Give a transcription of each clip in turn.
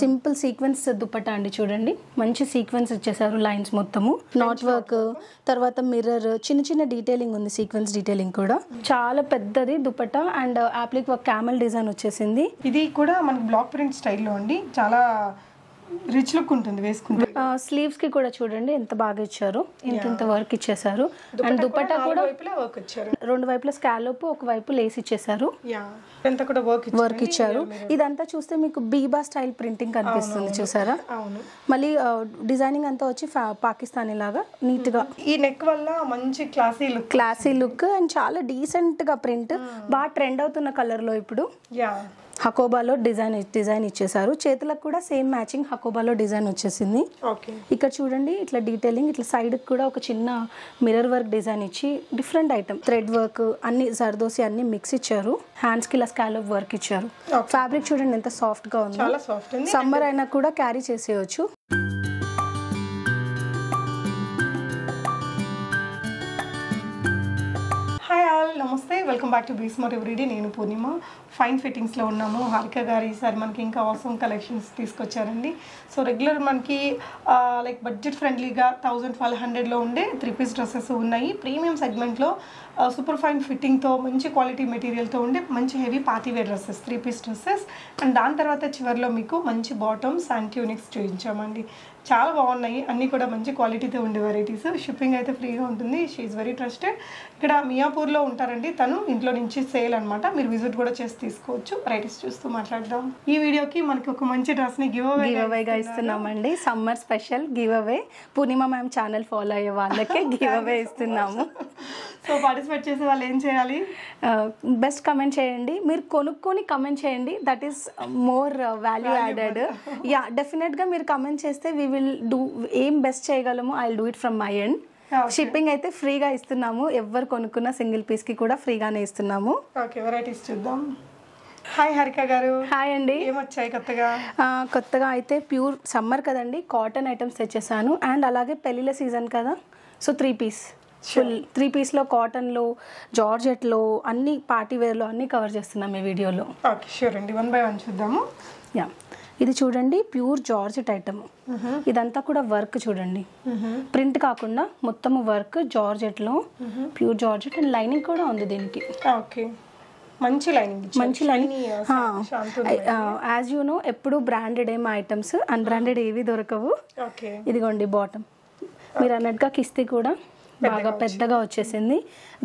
Simple sequence dupatta అండి చూడండి. మంచి సీక్వెన్స్ ఇచ్చేసారు లైన్స్ మొత్తము. నాట్ వర్క్ తర్వాత మిర్రర్ చిన్న చిన్న డీటెయిలింగ్ ఉంది సీక్వెన్స్ డీటెయిలింగ్ కూడా. చాలా పెద్దది dupatta and applique work camel design వచ్చేసింది. ఇది కూడా మనకి బ్లాక్ ప్రింట్ స్టైల్లో అండి. చాలా రిచ్ లుక్ ఉంటుంది వేసుకుంటే స్లీవ్స్కి కూడా చూడండి ఎంత బాగా ఇచ్చారు. ఇంత ఇంత వర్క్ ఇచ్చేసారు అండ్ దుపట్టా కూడా వర్క్ ఇచ్చారు. రెండు వైపుల స్కాలోప్ ఒక వైపు లేస్ ఇచ్చేసారు యా ఎంత కూడా వర్క్ వర్క్ ఇచ్చారు. ఇదంతా చూస్తే మీకు బీబా స్టైల్ ప్రింటింగ్ కనిపిస్తుంది చూసారా? అవును. మళ్ళీ డిజైనింగ్ అంతా వచ్చి పాకిస్తానీ లాగా నీట్గా ఈ నెక్ వల్ల మంచి classy look classy look and చాలా డీసెంట్గా ప్రింట్ బాగా ట్రెండ్ అవుతున్న కలర్లో ఇప్పుడు. యా హకోబాలో డిజైన్ డిజైన్ ఇచ్చేసారు చేతులకు కూడా సేమ్ మ్యాచింగ్ హకోబాలో డిజైన్ వచ్చేసింది. ఇక్కడ చూడండి ఇట్లా డీటెయిలింగ్ ఇట్లా సైడ్ కూడా ఒక చిన్న మిర్రర్ వర్క్ డిజైన్ ఇచ్చి డిఫరెంట్ ఐటమ్ థ్రెడ్ వర్క్ అన్ని జర్దోసి అన్ని మిక్స్ ఇచ్చారు. హ్యాండ్స్కి ఇలా స్కాలప్ వర్క్ ఇచ్చారు. ఫ్యాబ్రిక్ చూడండి ఎంత సాఫ్ట్గా ఉంది. సమ్మర్ అయినా కూడా క్యారీ చేసేయచ్చు. Welcome back to Beesmore everyday. నేను పూర్ణిమ. ఫైన్ ఫిట్టింగ్స్లో ఉన్నాము. హారిక గారు ఈసారి మనకి ఇంకా అవసరం కలెక్షన్స్ తీసుకొచ్చారండి. సో రెగ్యులర్ మనకి లైక్ బడ్జెట్ ఫ్రెండ్లీగా థౌజండ్ ట్వెల్వ్ హండ్రెడ్లో ఉండే త్రీ పీస్ డ్రెస్సెస్ ఉన్నాయి. ప్రీమియం సెగ్మెంట్లో సూపర్ ఫైన్ ఫిట్టింగ్తో మంచి క్వాలిటీ మెటీరియల్తో ఉండే మంచి heavy party wear dresses three piece dresses and దాని తర్వాత చివరిలో మీకు మంచి బాటమ్స్ అండ్ ట్యూనిక్స్ చూపించామండి. చాలా బాగున్నాయి. అన్నీ కూడా మంచి క్వాలిటీతో ఉండే వెరైటీస్ షిప్పింగ్ అయితే ఫ్రీగా ఉంటుంది. షీఈ్ వెరీ ట్రస్టెడ్ ఇక్కడ మియాపూర్లో ఉంటారండి. తను ఇంట్లో నుంచి సేల్ అనమాట మీరు విజిట్ కూడా చేసి తీసుకోవచ్చు. వెరైటీస్ చూస్తూ మాట్లాడదాం. ఈ వీడియోకి మనకి ఒక మంచి డ్రెస్ని గివ్ అవే గివ్ అవేగా ఇస్తున్నామండి. Summer special giveaway Purnima ma'am channel follow అయ్యే వాళ్ళకే గివ్ అవే ఇస్తున్నాము. సో పార్టిసిపేట్ చేసే వాళ్ళు ఏం చేయాలి? బెస్ట్ కమెంట్ చేయండి. మీరు కొనుక్కొని కమెంట్ చేయండి. That is more value added ya డెఫినెట్గా మీరు కమెంట్ చేస్తే వీ విల్ డూ ఏం బెస్ట్ చేయగలము I do it from my end. Shipping అయితే ఫ్రీగా ఇస్తున్నాము. ఎవరు కొనుక్కున్న సింగిల్ పీస్కి కూడా ఫ్రీగానే ఇస్తున్నాము. ఓకే వెరైటీస్ చూద్దాం. హాయ్ హరిక గారు. హాయ్ అండి. ఏమొచ్చాయి కొత్తగా? కొత్తగా అయితే ప్యూర్ సమ్మర్ కదండి. కాటన్ ఐటమ్స్ తెచ్చేసాను. అండ్ అలాగే పెళ్ళిళ్ళ సీజన్ కదా. So three piece full three పీస్లో కాటన్లో జార్జెట్లో అన్ని పార్టీ వేర్లో అన్ని కవర్ చేస్తున్నాం ఈ వీడియోలో ఓకే షూర్ అండి. వన్ బై వన్ చూద్దాము. యా ఇది చూడండి ప్యూర్ జార్జెట్ ఐటమ్ ఇదంతా కూడా వర్క్ చూడండి. ప్రింట్ కాకుండా మొత్తము వర్క్ జార్జెట్లో ప్యూర్ జార్జెట్ అండ్ లైనింగ్ కూడా ఉంది దీనికి. ఓకే. మంచి లైనింగ్ మంచి లైనింగ్. యాజ్ యూ నో ఎప్పుడు బ్రాండెడ్ ఏం ఐటమ్స్ అన్బ్రాండెడ్ ఏవి దొరకవు. ఓకే. ఇదిగోండి బాటమ్ మీరు అన్నట్టుగా కిస్తీ కూడా బాగా పెద్దగా వచ్చేసింది.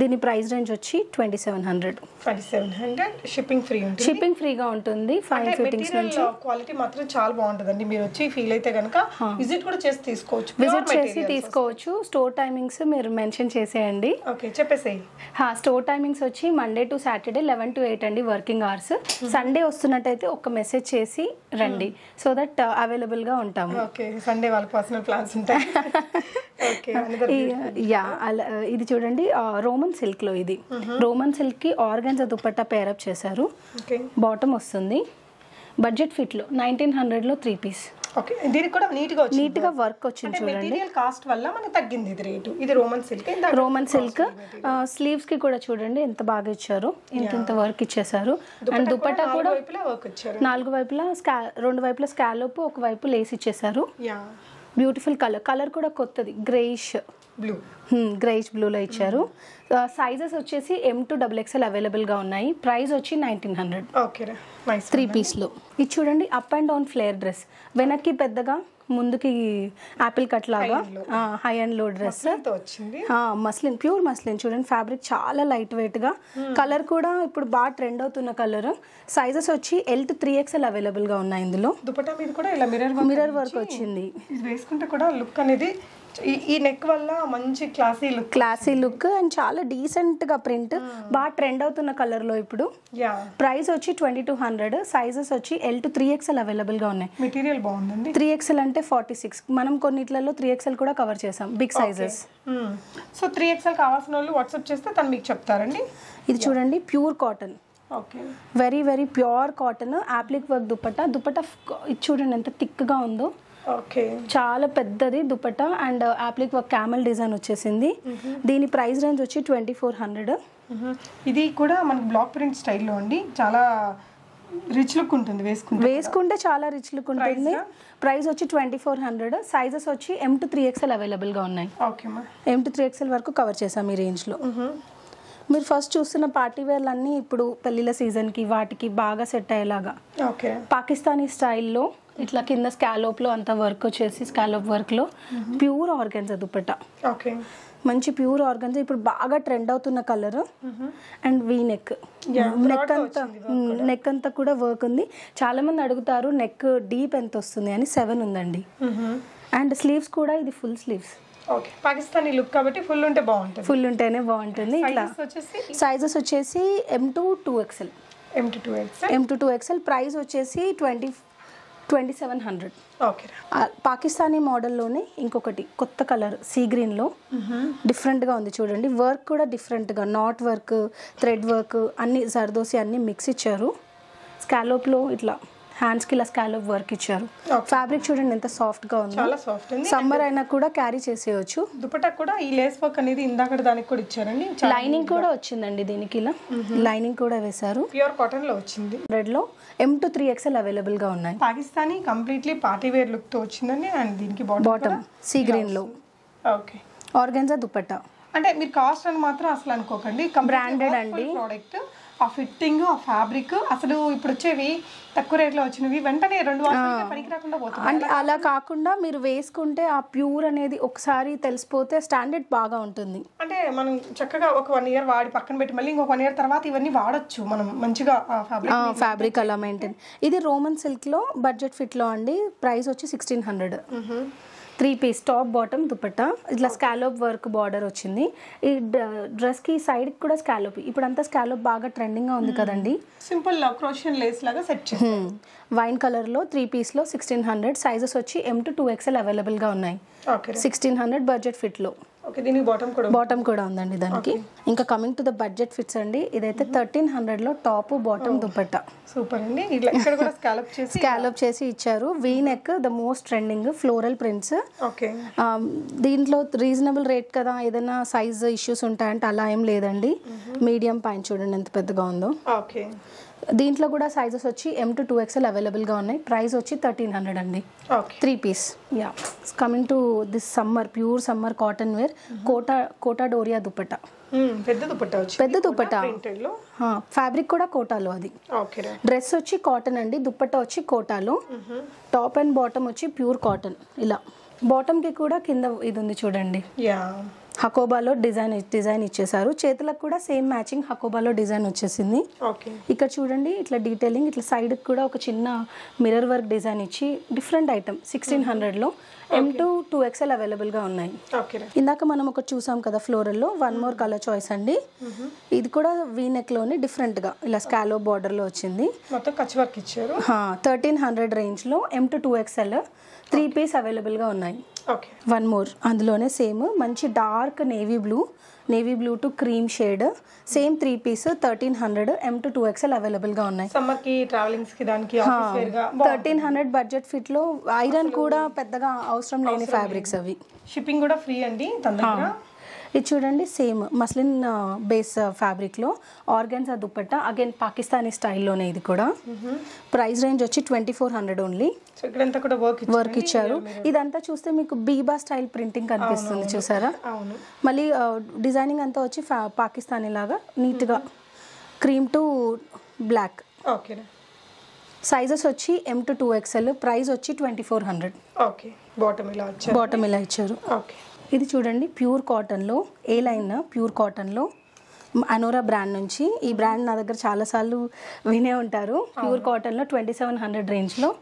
దీని ప్రైస్ రేంజ్ వచ్చి twenty seven hundred. Twenty seven hundred shipping free ఉంటుంది. షిప్పింగ్ ఫ్రీగా ఉంటుంది ఫైవ్ ఫిట్టింగ్స్ నుంచి. క్వాలిటీ మాత్రం చాలా బాగుంటుందండి. మీరు వచ్చి ఫీల్ అయితే కనుక విజిట్ కూడా చేసి తీసుకోవచ్చు. విజిట్ చేసి తీసుకోవచ్చు. స్టోర్ టైమింగ్స్ మీరు మెన్షన్ చేసేయండి. ఓకే చెప్పేసేయి. స్టోర్ టైమింగ్స్ వచ్చి Monday to Saturday eleven to eight అండి వర్కింగ్ అవర్స్ సండే వస్తున్నట్టయితే ఒక మెసేజ్ చేసి రండి. సో దట్ అవైలబుల్గా ఉంటాము. ఓకే సండే వాళ్ళ పర్సనల్ ప్లాన్స్ ఉంటాయి. యా ఇది చూడండి రోమన్ సిల్క్లో ఇది. రోమన్ సిల్క్కి ఆర్గన్స్ దుపట్టా పేరప్ చేశారు. బాటమ్ వస్తుంది. బడ్జెట్ ఫిట్లో నైన్టీన్ హండ్రెడ్లో త్రీ పీస్ ఓకే. దీనికి కూడా నీట్గా వర్క్ వచ్చింది చూడండి. కాస్ట్ వల్ల మనకి తగ్గింది ఇది రేటు. ఇది రోమన్ సిల్క్. Roman silk. స్లీవ్స్కి కూడా చూడండి ఎంత బాగా ఇచ్చారు. ఇంత ఇంత వర్క్ ఇచ్చేసారు అండ్ దుపట్టా కూడా నాలుగు వైపులా స్కా రెండు వైపులా స్కాలోప్ ఒక వైపు లేస్ ఇచ్చేసారు బ్యూటిఫుల్ కలర్ కలర్ కూడా కొత్తది. గ్రేయిష్ బ్లూ గ్రేయిష్ బ్లూలో ఇచ్చారు. సైజెస్ వచ్చేసి ఎం టు డబుల్ ఎక్స్ఎల్ అవైలబుల్గా ఉన్నాయి. ప్రైస్ వచ్చి నైన్టీన్ హండ్రెడ్ ఓకే త్రీ పీస్లో ఇది చూడండి up and down flare dress వెనక్కి పెద్దగా ముందుకి యాపిల్ కట్ లాగా హై అండ్లో డ్రెస్ మస్లిన్ ప్యూర్ మస్లిన్ చూడండి ఫ్యాబ్రిక్ చాలా లైట్ వెయిట్గా. కలర్ కూడా ఇప్పుడు బాగా ట్రెండ్ అవుతున్న కలర్ సైజెస్ వచ్చి ఎల్ టు త్రీ ఎక్స్ఎల్ అవైలబుల్గా ఉన్నాయి ఇందులో. దుపట్టా మీద కూడా ఇలా మిర్రర్ వర్క్ మిర్రర్ వర్క్ వచ్చింది. వేసుకుంటే కూడా లుక్ అనేది ఈ- నెక్ వల్ల మంచి classy look classy look and చాలా డీసెంట్గా ప్రింట్ బాగా ట్రెండ్ అవుతున్న కలర్లో ఇప్పుడు. ప్రైస్ వచ్చి ట్వంటీ టూ హండ్రెడ్ సైజెస్ వచ్చి ఎల్ టు త్రీ ఎక్స్ఎల్ అవైలబుల్గా ఉన్నాయి. మెటీరియల్ బాగుందండి. త్రీ ఎక్స్ఎల్ అంటే ఫార్టీ సిక్స్ మనం కొన్నిట్లలో త్రీ ఎక్స్ఎల్ కూడా కవర్ చేసాం big sizes so three XL కావాల్సిన వాళ్ళు వాట్సాప్ చేస్తే తను మీకు చెప్తారండి. ఇది చూడండి pure cotton okay very very pure cotton applique work dupatta dupatta ఫ్- ఇది చూడండి ఎంత థిక్గా ఉందో. ఓకే. చాలా పెద్దది dupatta and applique work camel design వచ్చేసింది. దీని ప్రైస్ రేంజ్ వచ్చి ట్వంటీ ఫోర్ హండ్రెడ్. ఇది కూడా మనకి బ్లాక్ ప్రింట్ స్టైల్లో అండి. చాలా రిచ్ లుక్ ఉంటుంది వేసుకుంటే వేసుకుంటే చాలా రిచ్ లుక్ ఉంటుంది. ప్రైస్ వచ్చి ట్వంటీ ఫోర్ హండ్రెడ్. సైజెస్ వచ్చి ఎం టు త్రీ ఎక్స్ఎల్ అవైలబుల్గా ఉన్నాయి. Okay M to three XL వరకు కవర్ చేసాం ఈ రేంజ్లో. మీరు ఫస్ట్ చూస్తున్న పార్టీ వేర్లు అన్నీ ఇప్పుడు పెళ్ళిళ్ళ సీజన్కి వాటికి బాగా సెట్ అయ్యేలాగా. ఓకే. పాకిస్తానీ స్టైల్లో ఇట్లా కింద స్కాలోప్లో అంత వర్క్ వచ్చేసి స్కాలోప్ వర్క్లో ప్యూర్ ఆర్గన్స్ దుప్పట. ఓకే. మంచి ప్యూర్ ఆర్గన్స్ ఇప్పుడు బాగా ట్రెండ్ అవుతున్న colour and V neck neck అంతా నెక్ అంతా కూడా వర్క్ ఉంది. చాలా మంది అడుగుతారు నెక్ డీప్ ఎంత వస్తుంది అని? సెవెన్ ఉందండి. అండ్ స్లీవ్స్ కూడా ఇది full sleeves okay. Pakistani look కాబట్టి ఫుల్ ఉంటే బాగుంటుంది. ఫుల్ ఉంటేనే బాగుంటుంది. ఇట్లా సైజెస్ వచ్చేసి? M to two XL empty two X M to two XL price వచ్చేసి twenty twenty seven hundred. Okay. Pakistani మోడల్లోనే ఇంకొకటి కొత్త కలర్ సీ గ్రీన్లో డిఫరెంట్గా ఉంది చూడండి. వర్క్ కూడా డిఫరెంట్గా నాట్ వర్క్ థ్రెడ్ వర్క్ అన్ని జర్దోసి అన్ని మిక్స్ ఇచ్చారు. స్కాలోప్లో ఇట్లా హ్యాండ్స్కి ఇలా స్కాలోప్ వర్క్ ఇచ్చారు. ఫ్యాబ్రిక్ చూడండి ఎంత సాఫ్ట్గా ఉంది. చాలా సాఫ్ట్ ఉంది సమ్మర్ అయినా కూడా క్యారీ చేసేయచ్చు. దుపట్టా కూడా ఈ లేస్ వర్క్ అనేది ఇందాక దానికి కూడా ఇచ్చారండి. లైనింగ్ కూడా వచ్చిందండి దీనికి ఇలా. లైనింగ్ కూడా వేశారు. ప్యూర్ కాటన్లో వచ్చింది. రెడ్లో ఎం టు త్రీ ఎక్స్ఎల్ అవైలబుల్గా ఉన్నాయి. పాకిస్తానీ కంప్లీట్లీ పార్టీ వేర్ లుక్తో వచ్చిందండి. అండ్ దీనికి బాటమ్ సీ గ్రీన్లో ఓకే ఆర్గెన్జా దుపట్టా. అంటే మీరు కాస్ట్ అని మాత్రం అసలు అనుకోకండి. Branded అండి. ప్రోడక్ట్ ఆ ఫిట్టింగ్ ఆ ఫ్యాబ్రిక్ అసలు ఇప్పుడు వచ్చేవి తక్కువ రేట్లో వచ్చినవి. వెంటనే రెండు వారాలు పనికి రాకుండా పోతుంది. అంటే అలా కాకుండా మీరు వేసుకుంటే ఆ ప్యూర్ అనేది ఒకసారి తెలిసిపోతే స్టాండర్డ్ బాగా ఉంటుంది. అంటే మనం చక్కగా ఒక వన్ ఇయర్ వాడి పక్కన పెట్టి మళ్ళీ ఇంకొక వన్ ఇయర్ తర్వాత ఇవన్నీ వాడొచ్చు మనం మంచిగా ఫ్యాబ్రిక్ అలా మెయింటైన్ ఇది రోమన్ సిల్క్లో బడ్జెట్ ఫిట్లో అండి. ప్రైస్ వచ్చి sixteen hundred three piece top bottom dupatta. ఇట్లా స్కాలోప్ వర్క్ బార్డర్ వచ్చింది. ఈ డ్రెస్కి సైడ్కి కూడా స్కాలోప్. ఇప్పుడంతా స్కాలోప్ బాగా ట్రెండింగ్గా ఉంది కదండి. సింపుల్ క్రోషియన్ లేస్ లాగా సెట్ చేసి వైన్ కలర్లో త్రీ పీస్లో సిక్స్టీన్ హండ్రెడ్. సైజెస్ వచ్చి ఎం టు టూ ఎక్స్ఎల్ అవైలబుల్గా ఉన్నాయి. ఓకే. సిక్స్టీన్ హండ్రెడ్ బడ్జెట్ ఫిట్లో. ఓకే బాటమ్ కూడా బాటమ్ కూడా ఉందండి దానికి. ఇంకా coming to the budget fits అండి. ఇదైతే థర్టీన్ హండ్రెడ్లో టాప్ బాటమ్ దుపట్టా. సూపర్ అండి. ఇట్లా ఇక్కడ కూడా స్కాలప్ చేసి స్కాలప్ చేసి ఇచ్చారు. V neck the most trending floral prints okay. దీంట్లో రీజనబుల్ రేట్ కదా ఏదైనా సైజ్ ఇష్యూస్ ఉంటాయంటే అలా ఏం లేదండి. మీడియం పైన చూడండి ఎంత పెద్దగా ఉందో. ఓకే. దీంట్లో కూడా సైజెస్ వచ్చి ఎం టు టూ ఎక్స్ఎల్ అవైలబుల్గా ఉన్నాయి. ప్రైస్ వచ్చి థర్టీన్ హండ్రెడ్ అండి. Okay three piece ya coming to this summer pure summer cotton wear Kota Kota Doria dupatta పెద్ద దుపట్టా పెద్ద దుపట్టా ఫ్యాబ్రిక్ కూడా కోటాలో అది. డ్రెస్ వచ్చి కాటన్ అండి దుప్పట్టా వచ్చి కోటాలో. టాప్ అండ్ బాటమ్ వచ్చి ప్యూర్ కాటన్ ఇలా. బాటమ్కి కూడా కింద ఇది ఉంది చూడండి. యా హకోబాలో డిజైన్ డిజైన్ ఇచ్చేసారు చేతులకు కూడా సేమ్ మ్యాచింగ్ హకోబాలో డిజైన్ వచ్చేసింది. ఇక్కడ చూడండి ఇట్లా డీటెయిలింగ్ ఇట్లా సైడ్కి కూడా ఒక చిన్న మిర్రర్ వర్క్ డిజైన్ ఇచ్చి డిఫరెంట్ ఐటమ్ సిక్స్టీన్ హండ్రెడ్లో ఎం టూ టూ ఎక్స్ఎల్ అవైలబుల్గా ఉన్నాయి. ఇందాక మనం ఒకటి చూసాం కదా ఫ్లోరల్లో వన్ మోర్ కలర్ చాయిస్ అండి. ఇది కూడా వీ నెక్లోని డిఫరెంట్గా ఇలా స్కాలో బార్డర్లో వచ్చింది. థర్టీన్ హండ్రెడ్ రేంజ్లో M to two XL three piece అవైలబుల్గా ఉన్నాయి. వన్ మోర్ అందులోనే సేమ్ మంచి dark navy blue navy blue to cream shade same three piece thirteen hundred M to two XL ఉన్నాయి. ట్రావెలింగ్స్కి దానికి వేర్గా థర్టీన్ హండ్రెడ్ బడ్జెట్ ఫిట్లో ఐరన్ కూడా పెద్దగా అవసరం లేని ఫ్యాబ్రిక్స్ అవి. షిప్పింగ్ కూడా ఫ్రీ అండి తన దగ్గర. ఇది చూడండి సేమ్ మస్లిన్ బేస్ ఫ్యాబ్రిక్లో. ఆర్గన్స్ దుప్పట్టా. అగైన్ పాకిస్తానీ స్టైల్లోనే ఇది కూడా. ప్రైస్ రేంజ్ వచ్చి ట్వంటీ ఫోర్ హండ్రెడ్ ఓన్లీ. కూడా వర్క్ వర్క్ ఇచ్చారు. ఇదంతా చూస్తే మీకు బీబా స్టైల్ ప్రింటింగ్ కనిపిస్తుంది చూసారా? మళ్ళీ డిజైనింగ్ అంతా వచ్చి పాకిస్తానీ లాగా నీట్గా cream to black. Okay sizes వచ్చి M to two XL price వచ్చి twenty four hundred. Okay. Bottom ఇలా వచ్చారు. బాటమ్ ఇలా ఇచ్చారు. ఓకే. ఇది చూడండి ప్యూర్ కాటన్లో. ఏ లైన్ ప్యూర్ కాటన్లో. అనోరా బ్రాండ్ నుంచి. ఈ బ్రాండ్ నా దగ్గర చాలాసార్లు వినే ఉంటారు. ప్యూర్ కాటన్లో ట్వంటీ సెవెన్ హండ్రెడ్ రేంజ్లో.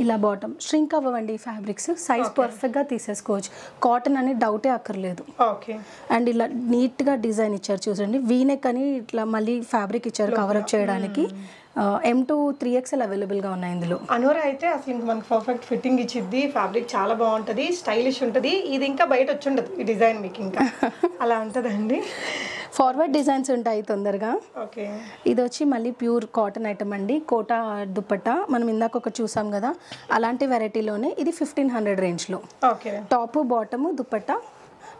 ఇలా బాటమ్. ష్రింక్ అవ్వండి ఫ్యాబ్రిక్స్. సైజ్ పర్ఫెక్ట్గా తీసేసుకోవచ్చు. కాటన్ అని డౌటే అక్కర్లేదు. ఓకే. అండ్ ఇలా నీట్గా డిజైన్ ఇచ్చారు చూడండి. వీనెక్ అని ఇట్లా మళ్ళీ ఫ్యాబ్రిక్ ఇచ్చారు కవరప్ చేయడానికి. ఎం టూ త్రీ ఎక్స్ఎల్ అవైలబుల్గా ఉన్నాయి ఇందులో. అనోరా అయితే అసలు ఇంక మనకి పర్ఫెక్ట్ ఫిట్టింగ్ ఇచ్చిద్ది. ఫ్యాబ్రిక్ చాలా బాగుంటది స్టైలిష్ ఉంటది. ఇది ఇంకా బయట వచ్చి ఉండదు ఈ డిజైన్ మీకు ఇంకా. అలా ఉంటదండి. ఫార్వర్డ్ డిజైన్స్ ఉంటాయి తొందరగా. ఓకే. ఇది వచ్చి మళ్ళీ ప్యూర్ కాటన్ ఐటమ్ అండి. కోటా దుప్పట్టా. మనం ఇందాక ఒకటి చూసాం కదా అలాంటి వెరైటీలోనే ఇది ఫిఫ్టీన్ హండ్రెడ్ రేంజ్లో okay. Top bottom dupatta.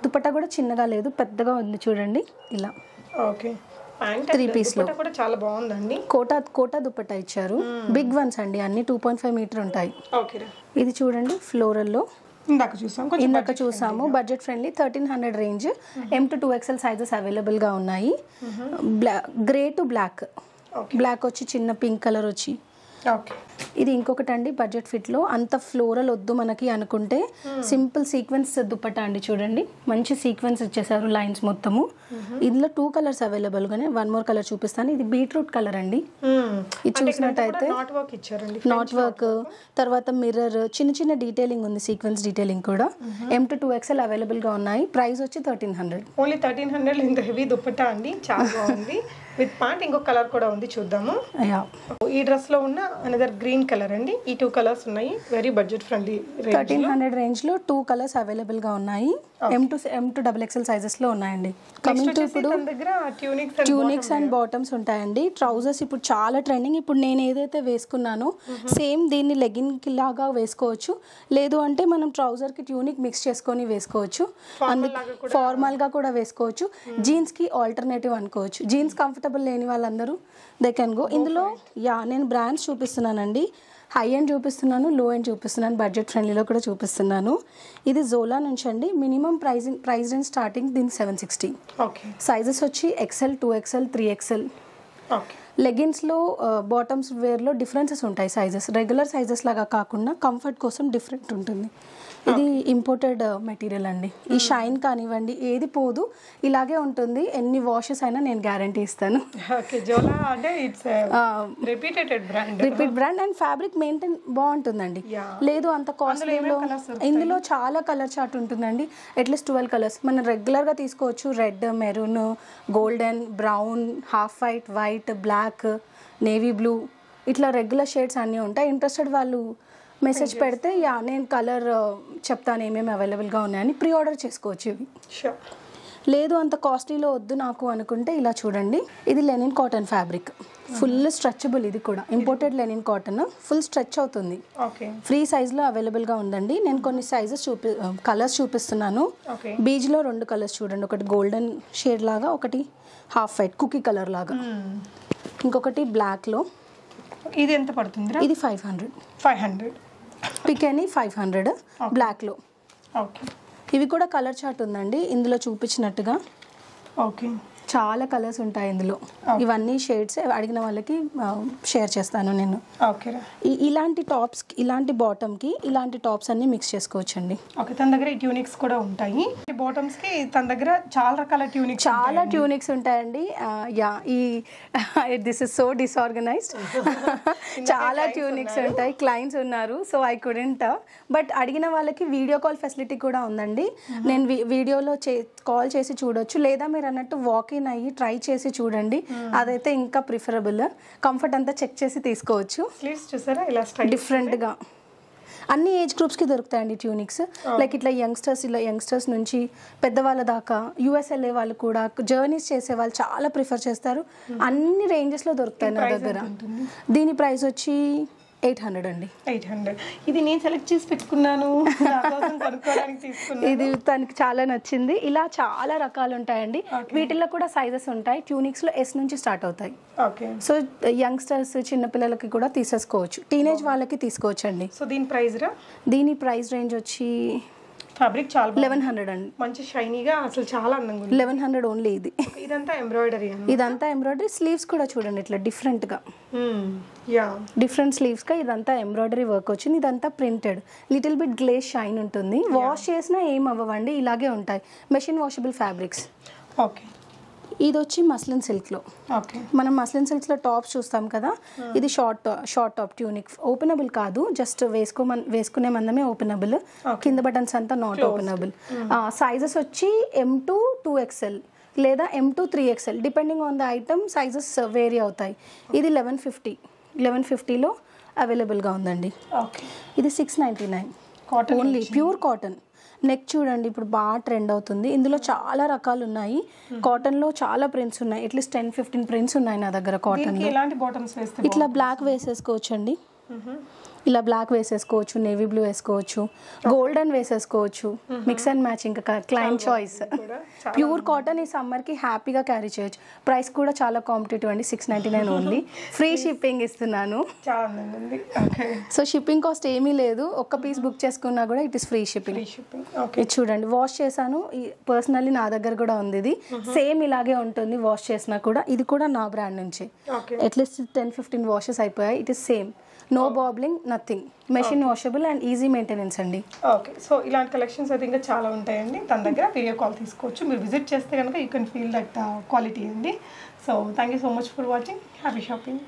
Dupatta కూడా చిన్నగా లేదు పెద్దగా ఉంది చూడండి ఇలా. ఓకే. Three piece లో. కూడా చాలా బాగుందండి. కోటా కోటా దుపట్టా ఇచ్చారు. బిగ్ వన్స్ అండి అన్ని టూ పాయింట్ ఫైవ్ మీటర్ ఉంటాయి. ఇది చూడండి ఫ్లోరల్లో ఇందాక చూసాం కొంచెం ఇందాక చూసాము budget friendly thirteen hundred range M to two XL sizes అవైలబుల్గా ఉన్నాయి. బ్లా గ్రే టు బ్లాక్. బ్లాక్ వచ్చి చిన్న పింక్ కలర్ వచ్చి. ఓకే. ఇది ఇంకొకటి అండి బడ్జెట్ ఫిట్లో అంత ఫ్లోరల్ వద్దు మనకి అనుకుంటే సింపుల్ సీక్వెన్స్ దుప్పట్టా అండి చూడండి. మంచి సీక్వెన్స్ ఇచ్చేసారు లైన్స్ మొత్తము. ఇందులో టూ కలర్స్ అవైలబుల్గానే వన్ మోర్ కలర్ చూపిస్తాను. ఇది బీట్రూట్ కలర్ అండి. ఇది చూసినట్టయితే నాట్ వర్క్ ఇచ్చారండి నాట్ వర్క్ తర్వాత మిర్రర్ చిన్న చిన్న డీటెయిలింగ్ ఉంది సీక్వెన్స్ డీటెయిలింగ్ కూడా. ఎం టు టూ ఎక్స్ఎల్ అవైలబుల్గా ఉన్నాయి. ప్రైస్ వచ్చి thirteen hundred only thirteen hundred ఇంత హెవీ దుప్పట్టా అండి. చాలా బాగుంది. విత్ ప్యాంట్ ఇంకొక కలర్ కూడా ఉంది చూద్దాము. ఈ డ్రెస్లో ఉన్న అనదర్ గ్రీన్ కలర్ అండి. ఈ టూ కలర్స్ ఉన్నాయి. Very budget friendly range thirteen hundred రేంజ్లో టూ కలర్స్ అవైలబుల్గా ఉన్నాయి. M to M to double XL సైజెస్లో ఉన్నాయండి. కమింగ్ టు ఇప్పుడు ట్యూనిక్స్ అండ్ బాటమ్స్ ఉంటాయండి. ట్రౌజర్స్ ఇప్పుడు చాలా ట్రెండింగ్ ఇప్పుడు నేను ఏదైతే వేసుకున్నానో సేమ్ దీన్ని లెగిన్ లాగా వేసుకోవచ్చు. లేదు అంటే మనం ట్రౌజర్కి ట్యూనిక్ మిక్స్ చేసుకొని వేసుకోవచ్చు. అందుకే ఫార్మల్గా కూడా వేసుకోవచ్చు. జీన్స్కి ఆల్టర్నేటివ్ అనుకోవచ్చు. జీన్స్ కంఫర్టబుల్ లేని వాళ్ళందరూ దే కెన్ గో ఇందులో యా నేను బ్రాండ్స్ చూపిస్తున్నానండి. హై ఎండ్ చూపిస్తున్నాను లో ఎండ్ చూపిస్తున్నాను బడ్జెట్ ఫ్రెండ్లీలో కూడా చూపిస్తున్నాను. ఇది జోలా నుంచి అండి. Minimum pricing price range starting దీనికి సెవెన్ సిక్స్టీ ఓకే సైజెస్ వచ్చి XL two XL three XL okay లెగిన్స్లో bottoms వేర్లో డిఫరెన్సెస్ ఉంటాయి సైజెస్ రెగ్యులర్ సైజెస్ లాగా కాకుండా కంఫర్ట్ కోసం డిఫరెంట్ ఉంటుంది. ఇది ఇంపోర్టెడ్ మెటీరియల్ అండి. ఈ షైన్ కానివ్వండి ఏది పోదు ఇలాగే ఉంటుంది. ఎన్ని వాషెస్ అయినా నేను గ్యారంటీ ఇస్తాను. Repeat brand and fabric maintain బాగుంటుందండి. లేదు అంత కాస్ట్లీలో ఇందులో చాలా కలర్ చార్ట్ ఉంటుందండి. అట్లీస్ట్ ట్వెల్వ్ కలర్స్ మనం రెగ్యులర్గా తీసుకోవచ్చు. Red maroon golden brown half white white black navy blue ఇట్లా రెగ్యులర్ షేడ్స్ అన్నీ ఉంటాయి. ఇంట్రెస్టెడ్ వాళ్ళు మెసేజ్ పెడితే యా నేను కలర్ చెప్తాను ఏమేమి అవైలబుల్గా ఉన్నాయని ప్రీ ఆర్డర్ చేసుకోవచ్చు ఇవి. లేదు అంత కాస్ట్లీలో వద్దు నాకు అనుకుంటే ఇలా చూడండి. ఇది linen cotton fabric full stretchable ఇది కూడా. Imported linen cotton. Full stretch అవుతుంది. ఫ్రీ సైజ్లో అవైలబుల్గా ఉందండి. నేను కొన్ని సైజెస్ చూపి కలర్స్ చూపిస్తున్నాను. ఓకే బీజ్లో రెండు కలర్స్ చూడండి. ఒకటి గోల్డెన్ షేడ్ లాగా ఒకటి హాఫ్ వైట్ కుకీ కలర్ లాగా. ఇంకొకటి బ్లాక్లో ఇది ఎంత పడుతుంది ఇది ఫైవ్ హండ్రెడ్ ఫైవ్ హండ్రెడ్ పికెనీ ఫైవ్ హండ్రెడ్ బ్లాక్లో ఓకే ఇవి కూడా కలర్ చార్ట్ ఉందండి. ఇందులో చూపించినట్టుగా. ఓకే చాలా కలర్స్ ఉంటాయి ఇందులో. ఇవన్నీ షేడ్స్ అడిగిన వాళ్ళకి షేర్ చేస్తాను నేను. ఇలాంటి టాప్స్ ఇలాంటి బాటమ్కి ఇలాంటి టాప్స్ అన్ని మిక్స్ చేసుకోవచ్చండి. ఓకే తన దగ్గర ఈ ట్యూనిక్స్ కూడా ఉంటాయి. ఈ బాటమ్స్కి తన దగ్గర చాలా రకాల ట్యూనిక్స్ చాలా ట్యూనిక్స్ ఉంటాయండి. యా ఈ దిస్ ఇస్ సో డిస్ఆర్గనైజ్డ్ చాలా ట్యూనిక్స్ ఉంటాయి క్లయింట్స్ ఉన్నారు సో ఐ కుడెంట్ బట్ అడిగిన వాళ్ళకి వీడియో కాల్ ఫెసిలిటీ కూడా ఉందండి. నేను వీడియోలో చే కాల్ చేసి చూడొచ్చు లేదా మీరు అన్నట్టు వాక్ ఇన్ అయ్యి ట్రై చేసి చూడండి. అదైతే ఇంకా ప్రిఫరబుల్. కంఫర్ట్ అంతా చెక్ చేసి తీసుకోవచ్చు. స్లీవ్స్ చూసారా? ఇలా డిఫరెంట్గా అన్ని ఏజ్ గ్రూప్స్కి దొరుకుతాయండి ట్యూనిక్స్ లైక్ ఇట్లా యంగ్స్టర్స్ ఇలా యంగ్స్టర్స్ నుంచి పెద్దవాళ్ళ దాకా యూఎస్ వెళ్ళే వాళ్ళు కూడా జర్నీస్ చేసే వాళ్ళు చాలా ప్రిఫర్ చేస్తారు. అన్ని రేంజెస్లో దొరుకుతాయి నా దగ్గర. దీని ప్రైస్ వచ్చి ఎయిట్ హండ్రెడ్ అండి. Eight hundred. ఇది నేను సెలెక్ట్ చేసి పెట్టుకున్నాను. ఇది తనకి చాలా నచ్చింది. ఇలా చాలా రకాలు ఉంటాయండి. వీటిల్లో కూడా సైజెస్ ఉంటాయి. ట్యూనిక్స్లో ఎస్ నుంచి స్టార్ట్ అవుతాయి. ఓకే. సో యంగ్స్టర్స్ చిన్నపిల్లలకి కూడా తీసేసుకోవచ్చు. టీనేజ్ వాళ్ళకి తీసుకోవచ్చు అండి సో దీని ప్రైస్ రా దీని ప్రైస్ రేంజ్ వచ్చి ఫ్యాబ్రిక్ చాలా. లెవెన్ హండ్రెడ్ అండి. మంచి షైనీగా అసలు చాలా అందంగా ఉంది. లెవెన్ హండ్రెడ్ ఓన్లీ ఇది. ఇదంతా ఎంబ్రాయిడరీ ఇదంతా ఎంబ్రాయిడరీ స్లీవ్స్ కూడా చూడండి ఇట్లా డిఫరెంట్గా యా డిఫరెంట్ స్లీవ్స్గా ఇదంతా ఎంబ్రాయిడరీ వర్క్ వచ్చింది. ఇదంతా printed little bit glaze shine ఉంటుంది. వాష్ చేసినా ఏం అవ్వవండి ఇలాగే ఉంటాయి. మెషిన్ వాషబుల్ ఫ్యాబ్రిక్స్ ఓకే ఇది వచ్చి మస్లిన్ సిల్క్లో మనం మస్లిన్ సిల్క్స్లో టాప్స్ చూస్తాం కదా ఇది short short top tunic openable కాదు జస్ట్ వేసుకోమన్ వేసుకునే మందమే ఓపెనబుల్ కింద బటన్స్ అంతా నాట్ ఓపెనబుల్ సైజెస్ వచ్చి ఎం టు టూ ఎక్స్ఎల్ లేదా M to three XL depending on the item sizes vary అవుతాయి. ఇది లెవెన్ ఫిఫ్టీ లెవెన్ ఫిఫ్టీలో అవైలబుల్గా ఉందండి. ఓకే. ఇది six ninety nine Cotton only pure cotton neck చూడండి ఇప్పుడు బాగా ట్రెండ్ అవుతుంది. ఇందులో చాలా రకాలు ఉన్నాయి. కాటన్లో చాలా ప్రింట్స్ ఉన్నాయి. అట్లీస్ట్ టెన్ ఫిఫ్టీన్ ప్రింట్స్ ఉన్నాయి నా దగ్గర కాటన్ ఇట్లా బ్లాక్ వేసేసుకోవచ్చు అండి ఇలా బ్లాక్ వేసేసుకోవచ్చు నేవీ బ్లూ వేసుకోవచ్చు గోల్డెన్ వేసేసుకోవచ్చు. మిక్స్ అండ్ మ్యాచ్ ఇంకా క్లైంట్ చాయిస్ ప్యూర్ కాటన్ ఈ సమ్మర్కి హ్యాపీగా క్యారీ చేయొచ్చు. ప్రైస్ కూడా చాలా కాంపిటేటివ్ అండి six ninety nine only free shipping ఇస్తున్నాను. సో షిప్పింగ్ కాస్ట్ ఏమీ లేదు. ఒక్క పీస్ బుక్ చేసుకున్నా కూడా ఇట్ ఇస్ ఫ్రీ షిప్పింగ్ ఇది చూడండి వాష్ చేశాను. పర్సనల్లీ నా దగ్గర కూడా ఉంది ఇది. సేమ్ ఇలాగే ఉంటుంది వాష్ చేసినా కూడా. ఇది కూడా నా బ్రాండ్ నుంచి. At least ten fifteen washes అయిపోయాయి. It is same no bobbling nothing machine washable and easy maintenance అండి. ఓకే సో ఇలాంటి కలెక్షన్స్ అయితే ఇంకా చాలా ఉంటాయండి. తన దగ్గర వీడియో కాల్ తీసుకోవచ్చు. మీరు విజిట్ చేస్తే కనుక you can feel that quality అండి. So thank you so much for watching happy shopping